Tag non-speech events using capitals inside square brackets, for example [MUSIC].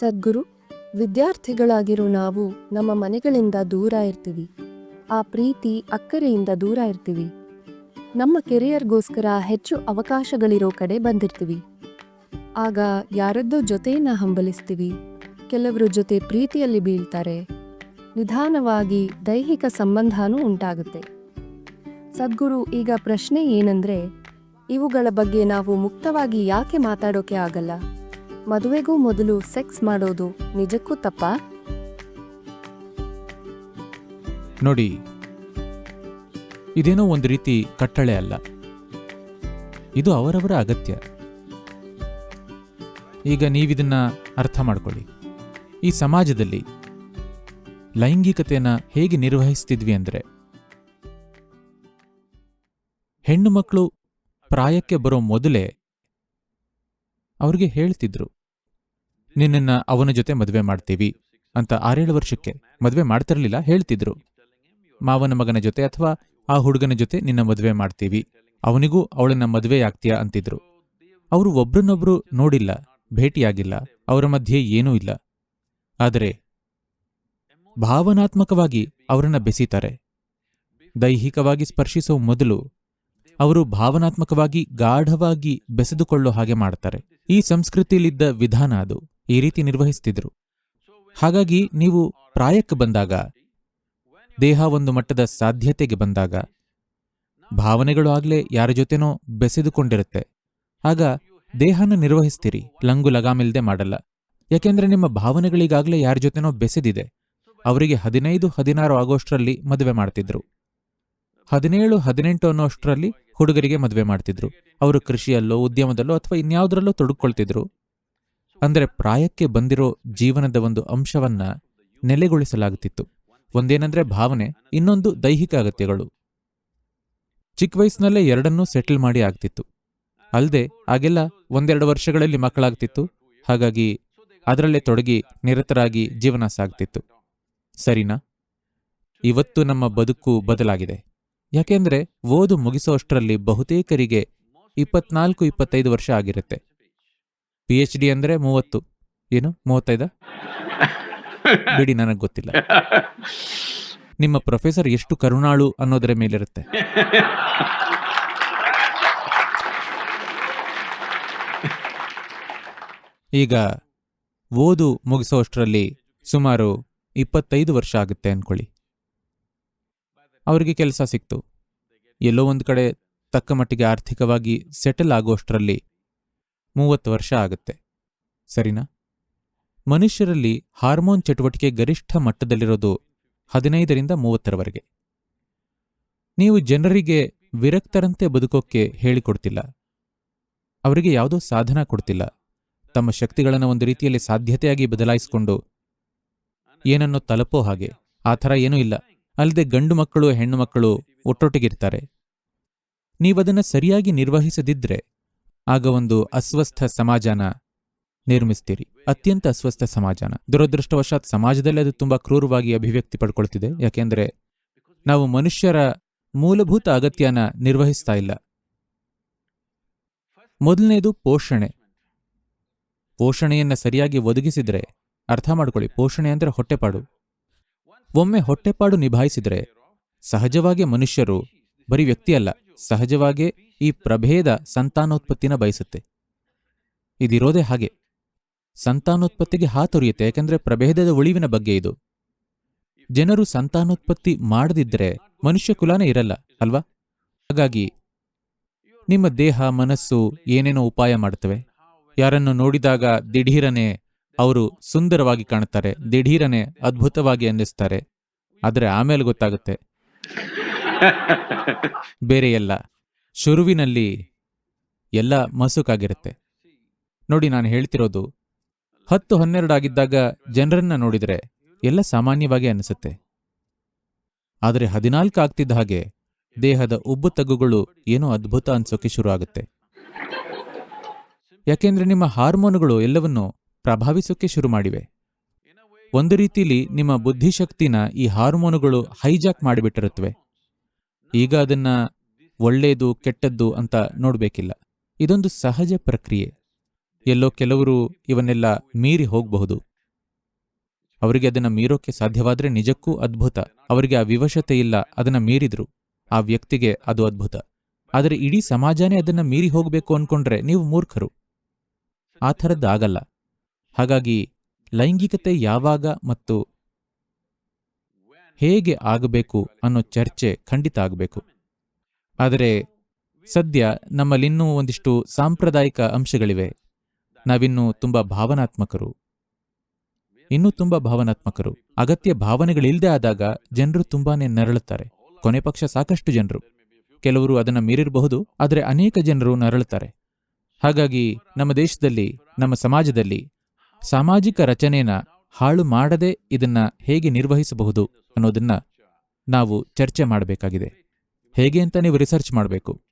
ಸದ್ಗುರು, ವಿದ್ಯಾರ್ಥಿಗಳಾಗಿರೋ ನಾವು ನಮ್ಮ ಮನೆಗಳಿಂದ ದೂರ ಇರ್ತೀವಿ. ಆ ಪ್ರೀತಿ ಅಕ್ಕರೆಯಿಂದ ದೂರ ಇರ್ತೀವಿ. ನಮ್ಮ ಕೆರಿಯರ್ಗೋಸ್ಕರ ಹೆಚ್ಚು ಅವಕಾಶಗಳಿರೋ ಕಡೆ ಬಂದಿರ್ತೀವಿ. ಆಗ ಯಾರದ್ದೋ ಜೊತೆಯನ್ನ ಹಂಬಲಿಸ್ತೀವಿ. ಕೆಲವರ ಜೊತೆ ಪ್ರೀತಿಯಲ್ಲಿ ಬೀಳ್ತಾರೆ. ನಿಧಾನವಾಗಿ ದೈಹಿಕ ಸಂಬಂಧನೂ ಉಂಟಾಗುತ್ತೆ. ಸದ್ಗುರು, ಈಗ ಪ್ರಶ್ನೆ ಏನಂದ್ರೆ, ಇವುಗಳ ಬಗ್ಗೆ ನಾವು ಮುಕ್ತವಾಗಿ ಯಾಕೆ ಮಾತಾಡೋಕೆ ಆಗಲ್ಲ? ಮದುವೆಗೂ ಮೊದಲು ಸೆಕ್ಸ್ ಮಾಡೋದು ನಿಜಕ್ಕೂ ತಪ್ಪಾ? ನೋಡಿ, ಇದೇನೋ ಒಂದು ರೀತಿ ಕಟ್ಟಳೆ ಅಲ್ಲ. ಇದು ಅವರವರ ಅಗತ್ಯ. ಈಗ ನೀವಿದನ್ನ ಅರ್ಥ ಮಾಡ್ಕೊಳ್ಳಿ. ಈ ಸಮಾಜದಲ್ಲಿ ಲೈಂಗಿಕತೆಯನ್ನು ಹೇಗೆ ನಿರ್ವಹಿಸ್ತಿದ್ವಿ ಅಂದ್ರೆ, ಹೆಣ್ಣು ಮಕ್ಕಳು ಪ್ರಾಯಕ್ಕೆ ಬರೋ ಮೊದಲೇ ಅವ್ರಿಗೆ ಹೇಳ್ತಿದ್ರು, ನಿನ್ನನ್ನ ಅವನ ಜೊತೆ ಮದುವೆ ಮಾಡ್ತೀವಿ ಅಂತ ಆರೇಳು ವರ್ಷಕ್ಕೆ ಮದುವೆ ಮಾಡ್ತಿರ್ಲಿಲ್ಲ, ಹೇಳ್ತಿದ್ರು. ಮಾವನ ಮಗನ ಜೊತೆ ಅಥವಾ ಆ ಹುಡುಗನ ಜೊತೆ ನಿನ್ನ ಮದುವೆ ಮಾಡ್ತೀವಿ, ಅವನಿಗೂ ಅವಳನ್ನ ಮದುವೆ ಆಗ್ತೀಯಾ ಅಂತಿದ್ರು. ಅವರು ಒಬ್ರನ್ನೊಬ್ರು ನೋಡಿಲ್ಲ, ಭೇಟಿಯಾಗಿಲ್ಲ, ಅವರ ಮಧ್ಯೆ ಏನೂ ಇಲ್ಲ. ಆದರೆ ಭಾವನಾತ್ಮಕವಾಗಿ ಅವರನ್ನ ಬೆಸೀತಾರೆ. ದೈಹಿಕವಾಗಿ ಸ್ಪರ್ಶಿಸೋ ಮೊದಲು ಅವರು ಭಾವನಾತ್ಮಕವಾಗಿ ಗಾಢವಾಗಿ ಬೆಸೆದುಕೊಳ್ಳೋ ಹಾಗೆ ಮಾಡ್ತಾರೆ. ಈ ಸಂಸ್ಕೃತಿಯಲ್ಲಿದ್ದ ವಿಧಾನ ಅದು ಈ ರೀತಿ ನಿರ್ವಹಿಸ್ತಿದ್ರು. ಹಾಗಾಗಿ ನೀವು ಪ್ರಾಯಕ್ಕೆ ಬಂದಾಗ, ದೇಹ ಒಂದು ಮಟ್ಟದ ಸಾಧ್ಯತೆಗೆ ಬಂದಾಗ, ಭಾವನೆಗಳು ಆಗಲೇ ಯಾರ ಜೊತೆನೋ ಬೆಸೆದುಕೊಂಡಿರುತ್ತೆ. ಆಗ ದೇಹನ ನಿರ್ವಹಿಸ್ತೀರಿ, ಲಂಗು ಲಗಾಮಿಲ್ದೆ ಮಾಡಲ್ಲ. ಯಾಕೆಂದ್ರೆ ನಿಮ್ಮ ಭಾವನೆಗಳಿಗಾಗಲೇ ಯಾರ ಜೊತೆನೋ ಬೆಸೆದಿದೆ. ಅವರಿಗೆ ಹದಿನೈದು ಹದಿನಾರು ಆಗೋಷ್ಟರಲ್ಲಿ ಮದುವೆ ಮಾಡ್ತಿದ್ರು. ಹದಿನೇಳು ಹದಿನೆಂಟು ಅನ್ನೋಷ್ಟರಲ್ಲಿ ಹುಡುಗರಿಗೆ ಮದುವೆ ಮಾಡ್ತಿದ್ರು. ಅವರು ಕೃಷಿಯಲ್ಲೋ, ಉದ್ಯಮದಲ್ಲೋ ಅಥವಾ ಇನ್ಯಾವುದರಲ್ಲೋ ತೊಡಕೊಳ್ತಿದ್ರು ಅಂದರೆ ಪ್ರಾಯಕ್ಕೆ ಬಂದಿರೋ ಜೀವನದ ಒಂದು ಅಂಶವನ್ನ ನೆಲೆಗೊಳಿಸಲಾಗುತ್ತಿತ್ತು ಒಂದೇನಂದ್ರೆ ಭಾವನೆ, ಇನ್ನೊಂದು ದೈಹಿಕ ಅಗತ್ಯಗಳು. ಚಿಕ್ಕ ವಯಸ್ಸಿನಲ್ಲೇ ಎರಡನ್ನೂ ಸೆಟಲ್ ಮಾಡಿ ಆಗ್ತಿತ್ತು. ಅಲ್ಲದೆ ಆಗೆಲ್ಲ ಒಂದೆರಡು ವರ್ಷಗಳಲ್ಲಿ ಮಕ್ಕಳಾಗ್ತಿತ್ತು. ಹಾಗಾಗಿ ಅದರಲ್ಲೇ ತೊಡಗಿ ನಿರತರಾಗಿ ಜೀವನ ಸಾಗ್ತಿತ್ತು. ಸರಿನಾ? ಇವತ್ತು ನಮ್ಮ ಬದುಕು ಬದಲಾಗಿದೆ. ಯಾಕೆಂದ್ರೆ ಓದು ಮುಗಿಸೋಷ್ಟರಲ್ಲಿ ಬಹುತೇಕರಿಗೆ ಇಪ್ಪತ್ನಾಲ್ಕು ಇಪ್ಪತ್ತೈದು ವರ್ಷ ಆಗಿರುತ್ತೆ. ಪಿ ಎಚ್ ಡಿ ಅಂದ್ರೆ ಮೂವತ್ತು. ಏನು ಮೂವತ್ತೈದ? [LAUGHS] ಬಿಡಿ ನನಗೆ ಗೊತ್ತಿಲ್ಲ. ನಿಮ್ಮ ಪ್ರೊಫೆಸರ್ ಎಷ್ಟು ಕರುಣಾಳು ಅನ್ನೋದರ ಮೇಲಿರುತ್ತೆ. ಈಗ ಓದು ಮುಗಿಸೋಷ್ಟರಲ್ಲಿ ಸುಮಾರು ಇಪ್ಪತ್ತೈದು ವರ್ಷ ಆಗುತ್ತೆ ಅನ್ಕೊಳ್ಳಿ. ಅವರಿಗೆ ಕೆಲಸ ಸಿಕ್ತು. ಎಲ್ಲೋ ಒಂದು ಕಡೆ ತಕ್ಕ ಮಟ್ಟಿಗೆ ಆರ್ಥಿಕವಾಗಿ ಸೆಟಲ್ ಆಗೋಷ್ಟರಲ್ಲಿ ಮೂವತ್ತು ವರ್ಷ ಆಗುತ್ತೆ. ಸರಿನಾ? ಮನುಷ್ಯರಲ್ಲಿ ಹಾರ್ಮೋನ್ ಚಟುವಟಿಕೆ ಗರಿಷ್ಠ ಮಟ್ಟದಲ್ಲಿರೋದು ಹದಿನೈದರಿಂದ ಮೂವತ್ತರವರೆಗೆ. ನೀವು ಜನರಿಗೆ ವಿರಕ್ತರಂತೆ ಬದುಕೋಕ್ಕೆ ಹೇಳಿಕೊಡ್ತಿಲ್ಲ. ಅವರಿಗೆ ಯಾವುದೋ ಸಾಧನ ಕೊಡ್ತಿಲ್ಲ. ತಮ್ಮ ಶಕ್ತಿಗಳನ್ನು ಒಂದು ರೀತಿಯಲ್ಲಿ ಸಾಧ್ಯತೆಯಾಗಿ ಬದಲಾಯಿಸಿಕೊಂಡು ಏನನ್ನೋ ತಲುಪೋ ಹಾಗೆ. ಆ ಥರ ಏನೂ ಇಲ್ಲ. ಅಲ್ಲದೆ ಗಂಡು ಮಕ್ಕಳು, ಹೆಣ್ಣು ಮಕ್ಕಳು ಒಟ್ಟೊಟ್ಟಿಗಿರ್ತಾರೆ. ನೀವದನ್ನು ಸರಿಯಾಗಿ ನಿರ್ವಹಿಸದಿದ್ರೆ ಆಗ ಒಂದು ಅಸ್ವಸ್ಥ ಸಮಾಜನ ನಿರ್ಮಿಸ್ತೀರಿ. ಅತ್ಯಂತ ಅಸ್ವಸ್ಥ ಸಮಾಜನ. ದುರದೃಷ್ಟವಶಾತ್ ಸಮಾಜದಲ್ಲಿ ಅದು ತುಂಬಾ ಕ್ರೂರವಾಗಿ ಅಭಿವ್ಯಕ್ತಿ ಪಡ್ಕೊಳ್ತಿದೆ. ಯಾಕೆಂದ್ರೆ ನಾವು ಮನುಷ್ಯರ ಮೂಲಭೂತ ಅಗತ್ಯನ ನಿರ್ವಹಿಸ್ತಾ ಇಲ್ಲ. ಮೊದಲನೇದು ಪೋಷಣೆ. ಪೋಷಣೆಯನ್ನ ಸರಿಯಾಗಿ ಒದಗಿಸಿದ್ರೆ ಅರ್ಥ ಮಾಡ್ಕೊಳ್ಳಿ. ಪೋಷಣೆ ಅಂದ್ರೆ ಹೊಟ್ಟೆಪಾಡು. ಒಮ್ಮೆ ಹೊಟ್ಟೆಪಾಡು ನಿಭಾಯಿಸಿದರೆ ಸಹಜವಾಗಿ ಮನುಷ್ಯರು ಬರೀ ವ್ಯಕ್ತಿಯಲ್ಲ ಸಹಜವಾಗಿ ಈ ಪ್ರಭೇದ ಸಂತಾನೋತ್ಪತ್ತಿನ ಬಯಸುತ್ತೆ. ಇದಿರೋದೇ ಹಾಗೆ. ಸಂತಾನೋತ್ಪತ್ತಿಗೆ ಹಾತೊರಿಯುತ್ತೆ ಯಾಕೆಂದ್ರೆ ಪ್ರಭೇದದ ಉಳಿವಿನ ಬಗ್ಗೆ ಇದು. ಜನರು ಸಂತಾನೋತ್ಪತ್ತಿ ಮಾಡದಿದ್ದರೆ ಮನುಷ್ಯ ಕುಲಾನೇ ಇರಲ್ಲ, ಅಲ್ವಾ? ಹಾಗಾಗಿ ನಿಮ್ಮ ದೇಹ, ಮನಸ್ಸು ಏನೇನೋ ಉಪಾಯ ಮಾಡ್ತವೆ ಯಾರನ್ನು ನೋಡಿದಾಗ ದಿಢೀರನೆ ಅವರು ಸುಂದರವಾಗಿ ಕಾಣುತ್ತಾರೆ, ದಿಢೀರನೆ ಅದ್ಭುತವಾಗಿ ಅನ್ನಿಸ್ತಾರೆ. ಆದರೆ ಆಮೇಲೆ ಗೊತ್ತಾಗುತ್ತೆ. ಬೇರೆ ಎಲ್ಲ. ಶುರುವಿನಲ್ಲಿ ಎಲ್ಲ ಮಸುಕಾಗಿರುತ್ತೆ. ನೋಡಿ ನಾನು ಹೇಳ್ತಿರೋದು, ಹತ್ತು ಹನ್ನೆರಡಾಗಿದ್ದಾಗ ಜನರನ್ನ ನೋಡಿದರೆ ಎಲ್ಲ ಸಾಮಾನ್ಯವಾಗಿ ಅನಿಸುತ್ತೆ ಆದರೆ ಹದಿನಾಲ್ಕು ಆಗ್ತಿದ್ದ ಹಾಗೆ ದೇಹದ ಉಬ್ಬು ತಗ್ಗುಗಳು ಏನೋ ಅದ್ಭುತ ಅನ್ಸೋಕೆ ಶುರು ಆಗುತ್ತೆ ಯಾಕೆಂದ್ರೆ ನಿಮ್ಮ ಹಾರ್ಮೋನುಗಳು ಎಲ್ಲವನ್ನೂ ಪ್ರಭಾವಿಸೋಕೆ ಶುರು ಮಾಡಿವೆ. ಒಂದು ರೀತಿಲಿ ನಿಮ್ಮ ಬುದ್ಧಿಶಕ್ತಿನ ಈ ಹಾರ್ಮೋನುಗಳು ಹೈಜಾಕ್ ಮಾಡಿಬಿಟ್ಟಿರುತ್ತವೆ. ಈಗ ಅದನ್ನ ಒಳ್ಳೆಯದು ಕೆಟ್ಟದ್ದು ಅಂತ ನೋಡಬೇಕಿಲ್ಲ. ಇದೊಂದು ಸಹಜ ಪ್ರಕ್ರಿಯೆ. ಎಲ್ಲೋ ಕೆಲವರು ಇವನ್ನೆಲ್ಲ ಮೀರಿ ಹೋಗಬಹುದು. ಅವರಿಗೆ ಅದನ್ನ ಮೀರೋಕೆ ಸಾಧ್ಯವಾದ್ರೆ ನಿಜಕ್ಕೂ ಅದ್ಭುತ. ಅವರಿಗೆ ಆ ವಿವಶತೆ ಇಲ್ಲ, ಅದನ್ನ ಮೀರಿದ್ರು. ಆ ವ್ಯಕ್ತಿಗೆ ಅದು ಅದ್ಭುತ. ಆದರೆ ಇಡೀ ಸಮಾಜನೇ ಅದನ್ನ ಮೀರಿ ಹೋಗಬೇಕು ಅನ್ಕೊಂಡ್ರೆ ನೀವು ಮೂರ್ಖರು. ಆ ಥರದ್ದಾಗಲ್ಲ. ಹಾಗಾಗಿ ಲೈಂಗಿಕತೆ ಯಾವಾಗ ಮತ್ತು ಹೇಗೆ ಆಗಬೇಕು ಅನ್ನೋ ಚರ್ಚೆ ಖಂಡಿತ ಆಗಬೇಕು. ಆದರೆ ಸದ್ಯ ನಮ್ಮಲ್ಲಿನ್ನೂ ಒಂದಿಷ್ಟು ಸಾಂಪ್ರದಾಯಿಕ ಅಂಶಗಳಿವೆ. ನಾವಿನ್ನೂ ತುಂಬ ಭಾವನಾತ್ಮಕರು. ಇನ್ನೂ ತುಂಬ ಭಾವನಾತ್ಮಕರು. ಅಗತ್ಯ ಭಾವನೆಗಳಿಲ್ಲದೆ ಆದಾಗ ಜನರು ತುಂಬಾನೇ ನರಳುತ್ತಾರೆ. ಕೊನೆ ಪಕ್ಷ ಸಾಕಷ್ಟು ಜನರು. ಕೆಲವರು ಅದನ್ನ ಮೀರಿರಬಹುದು, ಆದರೆ ಅನೇಕ ಜನರು ನರಳುತ್ತಾರೆ. ಹಾಗಾಗಿ ನಮ್ಮ ದೇಶದಲ್ಲಿ, ನಮ್ಮ ಸಮಾಜದಲ್ಲಿ ಸಾಮಾಜಿಕ ರಚನೆನ ಹಾಳು ಮಾಡದೆ ಇದನ್ನ ಹೇಗೆ ನಿರ್ವಹಿಸಬಹುದು ಅನ್ನೋದನ್ನ ನಾವು ಚರ್ಚೆ ಮಾಡಬೇಕಾಗಿದೆ. ಹೇಗೆ ಅಂತ ನೀವು ರಿಸರ್ಚ್ ಮಾಡಬೇಕು.